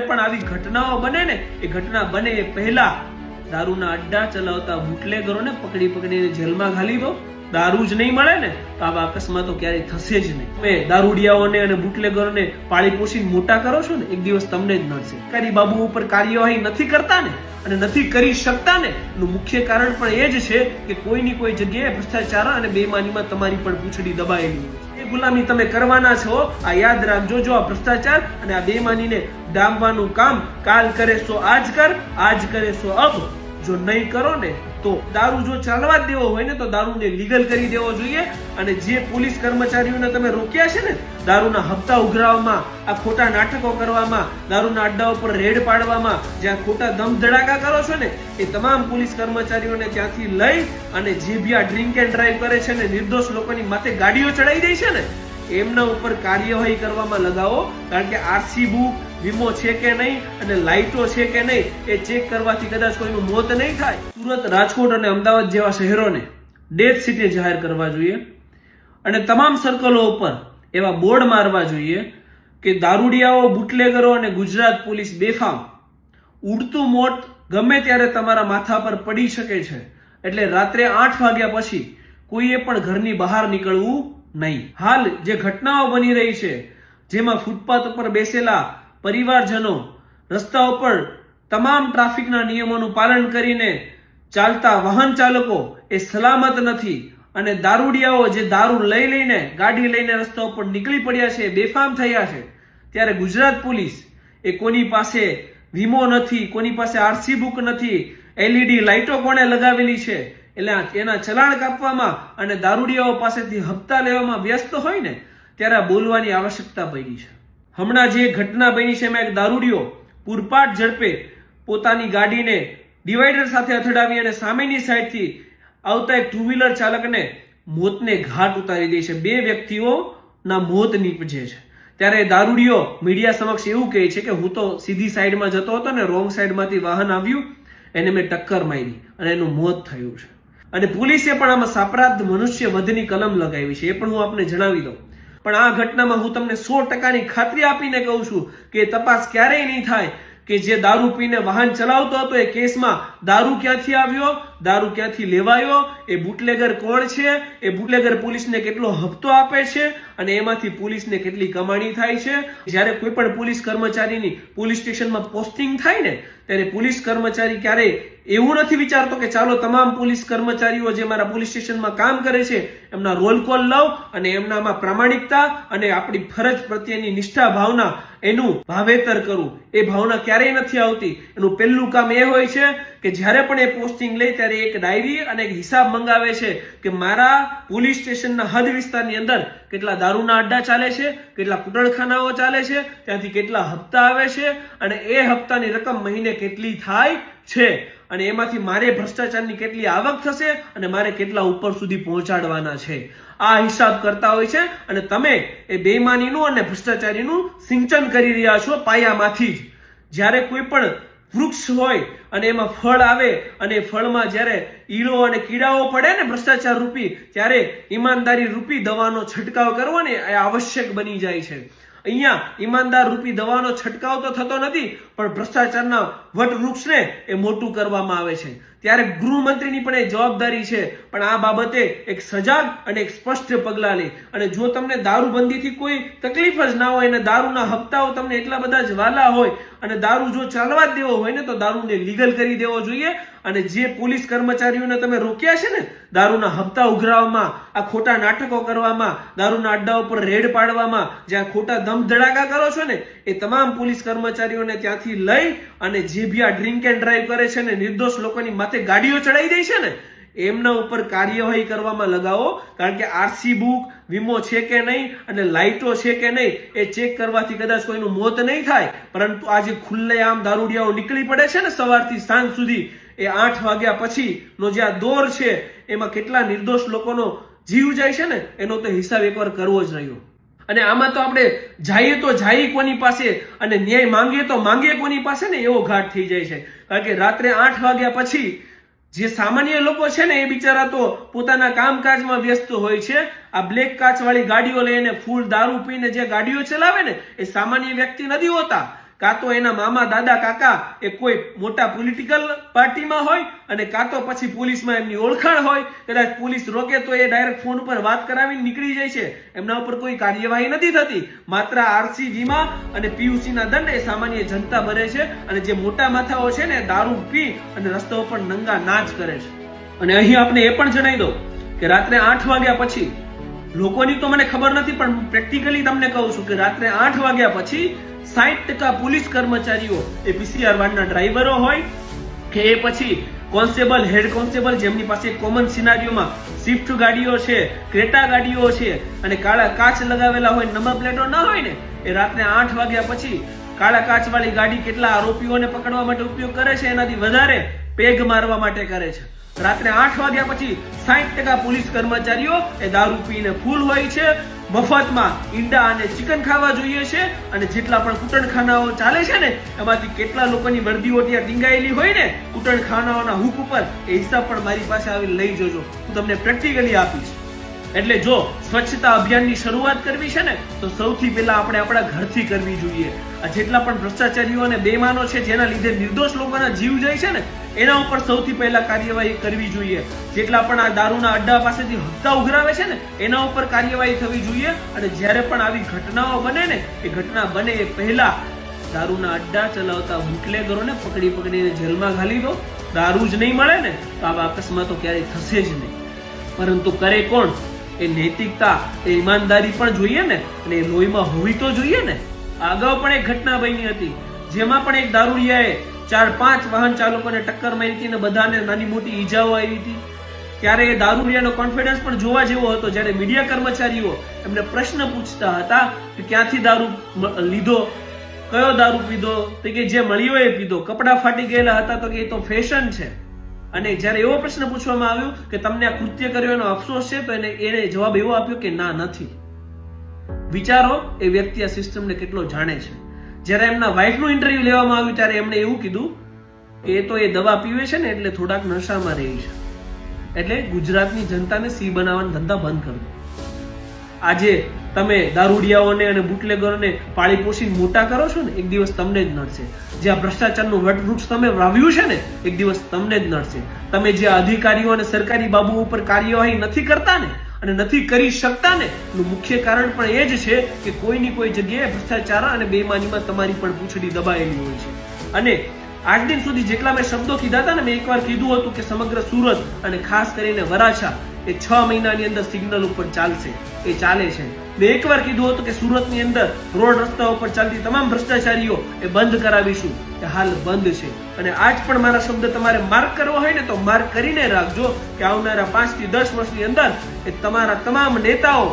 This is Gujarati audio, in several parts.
પણ આવી ઘટનાઓ બને ને, એ ઘટના બને એ પહેલા દારૂના અડ્ડા ચલાવતા બુટલેગરોને પકડી પકડીને જેલમાં ઘાલી દો. દારૂ જ નહીં મળે ને, તો આવા અકસ્માતો ક્યારેય થશે જ નહીં. તમે દારૂડિયાઓને અને બુટલેગરોને પાળી પોષીને મોટા કરો છો ને, એક દિવસ તમને જ નડશે. કારી બાબુ ઉપર કાર્યવાહી નથી કરતા ને, અને નથી કરી શકતા ને, એનું મુખ્ય કારણ પણ એ જ છે કે કોઈની કોઈ જગ્યાએ ભ્રષ્ટાચાર અને બેમાનીમાં તમારી પણ પૂંછડી દબાયેલી હોય છે. ગુલામી તમે કરવાના છો. આ યાદ રાખજો જો આ ભ્રષ્ટાચાર અને આ બેમાનીને ડામવાનું કામ કાલ કરે સો આજ કર, આજ કરે સો અબ. જો નહીં કરો ને, તો દારૂ જો ચાલવા જ દેવો હોય ને, તો દારૂને લીગલ કરી દેવો જોઈએ. અને જે પોલીસ કર્મચારીઓને તમે રોક્યા છે ને, દારૂના હપ્તા ઉઘરાવવામાં, આ ખોટા નાટકો કરવામાં, દારૂના અડ્ડા ઉપર રેડ પાડવામાં, જ્યાં ખોટા દમ ધડાકા કરો છો ને, એ તમામ પોલીસ કર્મચારીઓને ત્યાંથી લઈ અને જે બી આ ડ્રિંક એન્ડ ડ્રાઈવ કરે છે ને, નિર્દોષ લોકોની માથે ગાડીઓ ચડાવી દે છે ને, એમના ઉપર કાર્યવાહી કરવામાં લગાવો. કારણ કે આરસી બુક વીમો છે કે નહીં અને લાઇટો છે કે નહીં એ ચેક કરવાથી કદાચ કોઈનું મોત નહીં થાય. સુરત, રાજકોટ અને અમદાવાદ જેવા શહેરોને ડેથ સિટી જાહેર કરવા જોઈએ અને તમામ સર્કલો ઉપર એવા બોર્ડ મારવા જોઈએ કે દારૂડિયાઓ, બુટલેગરો અને ગુજરાત પોલીસ બેફામ ઉડતું મોત ગમે ત્યારે તમારા માથા પર પડી શકે છે. એટલે રાત્રે આઠ વાગ્યા પછી કોઈએ પણ ઘરની બહાર નીકળવું નહીં. હાલ જે ઘટનાઓ બની રહી છે, જેમાં ફૂટપાથ ઉપર બેસેલા પરિવારજનો રસ્તા ઉપર તમામ ટ્રાફિકના નિયમોનું પાલન કરીને ચાલતા વાહન ચાલકો એ સલામત નથી અને દારૂડિયાઓ જે દારૂ લઈ લઈને, ગાડી લઈને રસ્તા ઉપર નીકળી પડ્યા છે, બેફામ થયા છે, ત્યારે ગુજરાત પોલીસ એ કોની પાસે વીમો નથી, કોની પાસે આરસી બુક નથી, એલઈડી લાઇટો કોણે લગાવેલી છે, એટલે એના ચલાણ કાપવામાં અને દારૂડિયાઓ પાસેથી હપ્તા લેવામાં વ્યસ્ત હોય ને, ત્યારે બોલવાની આવશ્યકતા પડી છે. હમણાં જે ઘટના બની છે એમાં એક દારૂડિયો પૂરપાટ ઝડપે પોતાની ગાડીને ડિવાઈડર સાથે અથડાવી અને સામેની સાઈડથી આવતા એક ટુ વ્હીલર ચાલકને મોતને ઘાટ ઉતારી દે છે. બે વ્યક્તિઓના મોત નીપજે છે. ત્યારે દારૂડિયો મીડિયા સમક્ષ એવું કહે છે કે હું તો સીધી સાઈડમાં જતો હતો ને રોંગ સાઈડમાંથી વાહન આવ્યું, એને મેં ટક્કર મારી અને એનું મોત થયું છે. અને પોલીસે પણ આમાં સાપરાધ મનુષ્ય વધની કલમ લગાવી છે. એ પણ હું આપને જણાવી દઉં. પણ આ ઘટનામાં હું તમને સો ટકાની ખાતરી આપીને કહું છું કે તપાસ ક્યારેય નહીં થાય કે જે દારૂ પીને વાહન ચલાવતો હતો એ કેસમાં દારૂ ક્યાંથી આવ્યો, દારૂ ક્યાંથી લેવાયો, એ બુટલેગર કોણ છે, એ બુટલેગર પોલીસને કેટલો હપ્તો આપે છે અને એમાંથી પોલીસને કેટલી કમાણી થાય છે? જ્યારે કોઈ પણ પોલીસ કર્મચારીની પોલીસ સ્ટેશનમાં પોસ્ટિંગ થાય ને, ત્યારે પોલીસ કર્મચારી ક્યારેય એવું નથી વિચારતો કે ચાલો તમામ પોલીસ કર્મચારીઓ જે મારા પોલીસ સ્ટેશનમાં કામ કરે છે, એમના રોલ કોલ લઉં અને એમનામાં પ્રામાણિકતા અને આપણી ફરજ પ્રત્યેની નિષ્ઠા ભાવના એનું ભાવેતર કરું. એ ભાવના ક્યારેય નથી આવતી. એનું પહેલું કામ એ હોય છે કે જ્યારે પણ એ પોસ્ટિંગ લે ત્યારે એક ડાયરી અને એક હિસાબ મંગાવે છે કે મારા પોલીસ સ્ટેશનના હદ વિસ્તારની અંદર કેટલા દારૂના અડ્ડા ચાલે છે, કેટલા કુટણખાનાઓ ચાલે છે, ત્યાંથી કેટલા હપ્તા આવે છે અને એ હપ્તાની રકમ મહિને કેટલી થાય છે. અને એમાંથી મારે ભ્રષ્ટાચારની કેટલી આવક થશે અને મારે કેટલા ઉપર સુધી પહોંચાડવાના છે. આ હિસાબ કરતા હોય છે અને તમે એ બેઈમાનીનું અને ભ્રષ્ટાચારીનું સિંચન કરી રહ્યા છો પાયામાંથી જ. જ્યારે કોઈ પણ વૃક્ષ હોય અને એમાં ફળ આવે અને ફળમાં જ્યારે ઈળો અને કીડાઓ પડે ને ભ્રષ્ટાચાર રૂપી, ત્યારે ઈમાનદારી રૂપી દવાનો છંટકાવ કરવો ને એ આવશ્યક બની જાય છે. અહીંયા ઈમાનદાર રૂપી દવાનો છંટકાવ તો થતો નથી, પણ ભ્રષ્ટાચારના વટ વૃક્ષને એ મોટું કરવામાં આવે છે. ત્યારે ગૃહમંત્રીની પણ એ જવાબદારી છે. પણ આ બાબતે એક સજાગ અને એક સ્પષ્ટ પગલાં લે અને જો તમને દારૂબંધીથી કોઈ તકલીફ જ ના હોય અને દારૂના હપ્તાઓ તમને એટલા બધા જ વાલા હોય અને દારૂ જો ચાલવા જ દેવો હોય ને તો દારૂને લીગલ કરી દેવો જોઈએ. અને જે પોલીસ કર્મચારીઓને તમે રોક્યા છે ને દારૂના હપ્તા ઉઘરાવવામાં, આ ખોટા નાટકો કરવામાં, દારૂના અડ્ડા ઉપર રેડ પાડવામાં, જ્યાં ખોટા દમ ધડાકા કરો છો ને, એ તમામ પોલીસ કર્મચારીઓને ત્યાંથી લઈ અને જે બી આ ડ્રિંક એન્ડ ડ્રાઈવ કરે છે ને, નિર્દોષ લોકોની માથે ગાડીઓ ચડાવી દે છે ને, એમના ઉપર કાર્યવાહી કરવામાં લગાવો. કારણ કે આરસી બુક વીમો છે કે નહીં અને લાઇટો છે કે નહીં, એ ચેક કરવાથી કદાચ કોઈનું મોત નહીં થાય. પરંતુ આજે ખુલ્લેઆમ દારૂડિયાઓ નીકળી પડે છે ને, સવારથી સાંજ સુધી, એ આઠ વાગ્યા પછી નો જે આ દોર છે, એમાં કેટલા નિર્દોષ લોકોનો જીવ જાય છે ને, એનો તો હિસાબ એકવાર કરવો જ રહ્યો. અને આમાં તો આપણે જઈએ તો જઈએ કોની પાસે અને ન્યાય માંગીએ તો માંગીએ કોની પાસે ને એવો ઘાટ થઈ જાય છે. કારણ કે રાત્રે આઠ વાગ્યા પછી જે સામાન્ય લોકો છે ને એ બિચારા તો પોતાના કામકાજમાં વ્યસ્ત હોય છે. આ બ્લેક કાચવાળી ગાડીઓ લઈને ફૂલ દારૂ પીને જે ગાડીઓ ચલાવે ને એ સામાન્ય વ્યક્તિ નથી હોતા. કાં તો એના મામા, દાદા, કાકા એ કોઈ મોટા પોલિટિકલ પાર્ટીમાં હોય અને કાં તો પછી પોલીસમાં એમની ઓળખાણ હોય. કદાચ પોલીસ રોકે તો એ ડાયરેક્ટ ફોન ઉપર વાત કરાવીને નીકળી જાય છે. એમના ઉપર કોઈ કાર્યવાહી નથી થતી. માત્ર આરસી વીમા અને પીયુસીના દંડ એ સામાન્ય જનતા ભરે છે અને જે મોટા માથાઓ છે ને દારૂ પી અને રસ્તાઓ પર નંગા નાચ કરે છે. અને અહીં આપણે એ પણ જણાવી દો કે રાત્રે આઠ વાગ્યા પછી લોકોની તો મને ખબર નથી, પણ પ્રેક્ટિકલી તમને કહું છું કે રાત્રે આઠ વાગ્યા પછી સાઠ ટકા પોલીસ કર્મચારીઓ એ પીસીઆર વાનના ડ્રાઈવરો હોય કે એ પછી કોન્સ્ટેબલ, હેડ કોન્સ્ટેબલ જેમની પાસે કોમન સિનારીઓમાં સ્વિફ્ટ ગાડીઓ છે, ક્રેટા ગાડીઓ છે અને કાળા કાચ લગાવેલા હોય નંબર પ્લેટો ન હોય ને, એ રાત્રે આઠ વાગ્યા પછી કાળા કાચવાળી ગાડી કેટલા આરોપીઓને પકડવા માટે ઉપયોગ કરે છે, એનાથી વધારે પેગ મારવા માટે કરે છે. રાત્રે આઠ વાગ્યા પછી સાઠ ટકા પોલીસ કર્મચારીઓ એ દારૂ પીને ફૂલ હોય છે. મફતમાં ઈંડા અને ચિકન ખાવા જોઈએ છે અને જેટલા પણ કુટણખાનાઓ ચાલે છે ને, એમાંથી કેટલા લોકોની વર્દીઓ ત્યાં ટીંગાયેલી હોય ને, કૂટણખાનાઓના હુક ઉપર એ હિસાબ પણ મારી પાસે આવી લઈ જજો. હું તમને પ્રેક્ટિકલી આપીશ. એટલે જો સ્વચ્છતા અભિયાનની શરૂઆત કરવી છે ને, તો સૌથી પહેલા આપણે આપણા ઘરથી કરવી જોઈએ. આ જેટલા પણ ભ્રષ્ટાચારીઓ અને બેમાનો છે, જેના લીધે નિર્દોષ લોકોના જીવ જાય છે ને, એના ઉપર સૌથી પહેલા કાર્યવાહી કરવી જોઈએ. જેટલા પણ આ દારૂના અડ્ડા પાસેથી હપ્તા ઉઘરાવે છે ને, એના ઉપર કાર્યવાહી થવી જોઈએ. અને જ્યારે પણ આવી ઘટનાઓ બને ને, એ ઘટના બને એ પહેલા દારૂના અડ્ડા ચલાવતા બુટલેગરોને પકડી પકડીને જેલમાં ઘાલી દો. દારૂ જ નહીં મળે ને, તો આવા અકસ્માતો ક્યારેય થશે જ નહીં. પરંતુ કરે કોણ? એ નૈતિકતા, એ ઈમાનદારી પણ જોઈએ ને, અને એ લોહીમાં હોવી તો જોઈએ ને. અગાઉ પણ એક ઘટના બની હતી, જેમાં પણ એક દારૂડિયાએ ચાર પાંચ વાહન ચાલકોને ટક્કર મારી હતી અને બધાને નાની મોટી ઈજાઓ આવી હતી. ત્યારે એ દારૂડિયાનો કોન્ફિડન્સ પણ જોવા જેવો હતો, જ્યારે મીડિયા કર્મચારીઓ એમને પ્રશ્ન પૂછતા હતા કે ક્યાંથી દારૂ લીધો, કયો દારૂ પીધો, તો કે જે મળ્યો એ પીધો. કપડાં ફાટી ગયેલા હતા તો કે એ તો ફેશન છે. અને જ્યારે એવો પ્રશ્ન પૂછવામાં આવ્યો કે તમને આ કૃત્ય કર્યો એનો અફસોસ છે, તો એને એને જવાબ એવો આપ્યો કે ના, નથી. વિચારો, એ વ્યક્તિ આ સિસ્ટમને કેટલો જાણે છે. જ્યારે એમના વાઇફનું ઇન્ટરવ્યુ લેવામાં આવ્યું, ત્યારે એમણે એવું કીધું કે એ તો એ દવા પીવે છે ને એટલે થોડાક નશામાં રહી છે. એટલે ગુજરાતની જનતાને સી બનાવવાના ધંધા બંધ કરો આજે તમે દારૂડિયાઓને અને બુટલેગરોને પાળી પોષીને મોટા કરો છો ને, એક દિવસ તમને જ નડશે. જે આ ભ્રષ્ટાચારનું વટવૃક્ષ તમે વાવ્યું છે ને, એક દિવસ તમને જ નડશે. તમે જે અધિકારીઓ અને સરકારી બાબુઓ ઉપર કાર્યવાહી નથી કરતા ને, અને નથી કરી શકતા ને, એનું મુખ્ય કારણ પણ એ જ છે કે કોઈની કોઈ જગ્યાએ ભ્રષ્ટાચાર અને બેમાનીમાં તમારી પણ પૂંછડી દબાયેલી હોય છે. અને આજ દિન સુધી જેટલા મેં શબ્દો કીધા હતા ને, મેં એકવાર કીધું હતું કે સમગ્ર સુરત અને ખાસ કરીને વરાછા એ છ મહિનાની અંદર સિગ્નલ ઉપર ચાલશે. એ ચાલે છે. મેં એકવાર કીધું હતું કે સુરતની અંદર રોડ રસ્તા ઉપર ચાલતી તમામ ભ્રષ્ટાચારીઓ એ બંધ કરાવીશું. એ હાલ બંધ છે. અને આજ પણ મારા શબ્દ તમારે માર્ક કરવો હોય ને તો માર્ક કરીને રાખજો કે આવનારા પાંચથી દસ વર્ષની અંદર એ તમારા તમામ નેતાઓ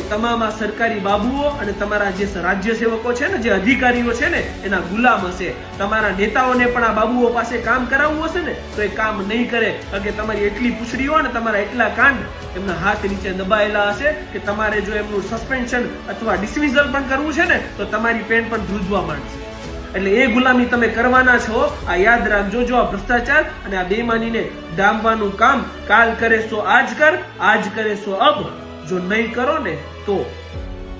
એ તમામ આ સરકારી બાબુઓ અને તમારા જે રાજ્ય સેવકો છે ને, જે અધિકારીઓ છે ને, એના ગુલામ હશે. તમારા નેતાઓને પણ આ બાબુઓ પાસે કામ કરાવવું હશે ને, તો એ કામ નહીં કરે. કારણ કે તમારી એટલી પૂછડીઓ અને તમારા એટલા કાંડ એમના હાથ નીચે દબાયેલા હશે કે તમારે જો એમનું સસ્પેન્શન અથવા ડિસમિઝલ પણ કરવું છે ને, તો તમારી પેન પણ ધ્રુજવા માંડશે. એટલે એ ગુલામી તમે કરવાના છો, આ યાદ રાખજો જો આ ભ્રષ્ટાચાર અને આ બેમાનીને ડામવાનું કામ કાલ કરે સો આજ કર, આજ કરે સો અબ. જો નહીં કરો ને તો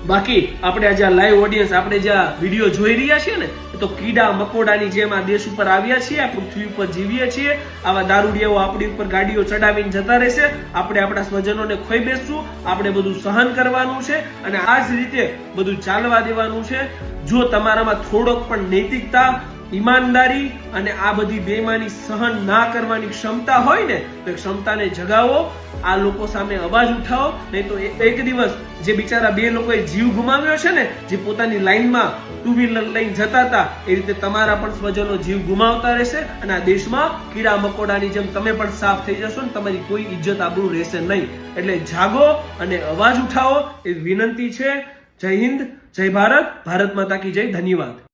બાકી આપણે આજે આ લાઈવ ઓડિયન્સ આપણે જે વીડિયો જોઈ રહ્યા છીએ ને તો કીડા મકોડાની જેમ આ દેશ ઉપર આવ્યા છીએ, આ પૃથ્વી ઉપર જીવીએ છીએ. આવા દારૂડિયાઓ આપણી ઉપર ગાડીઓ ચડાવીને જતા રહેશે. આપણે આપણા સ્વજનોને ખોઈ બેસશું. આપણે બધું સહન કરવાનું છે અને આ જ રીતે બધું ચાલવા દેવાનું છે. જો તમારામાં થોડોક પણ નૈતિકતા ઈમાનદારી અને આ બધી બેમાની સહન ના કરવાની ક્ષમતા હોય ને, તો એ ક્ષમતાને જગાવો, આ લોકો સામે અવાજ ઉઠાવો, નહીં તો એક દિવસ જે બિચારા બે લોકોએ જીવ ગુમાવ્યો છે ને, જે પોતાની લાઈનમાં ટુ વ્હીલર લઈને જતા હતા, એ રીતે તમારા પણ સ્વજનો જીવ ગુમાવતા રહેશે અને આ દેશમાં કીડા મકોડાની જેમ તમે પણ સાફ થઈ જશો ને, તમારી કોઈ ઇજ્જત આબરૂ રહેશે નહીં. એટલે જાગો અને અવાજ ઉઠાવો, એ વિનંતી છે. જય હિન્દ, જય ભારત ભારત માતા કી જય, ધન્યવાદ.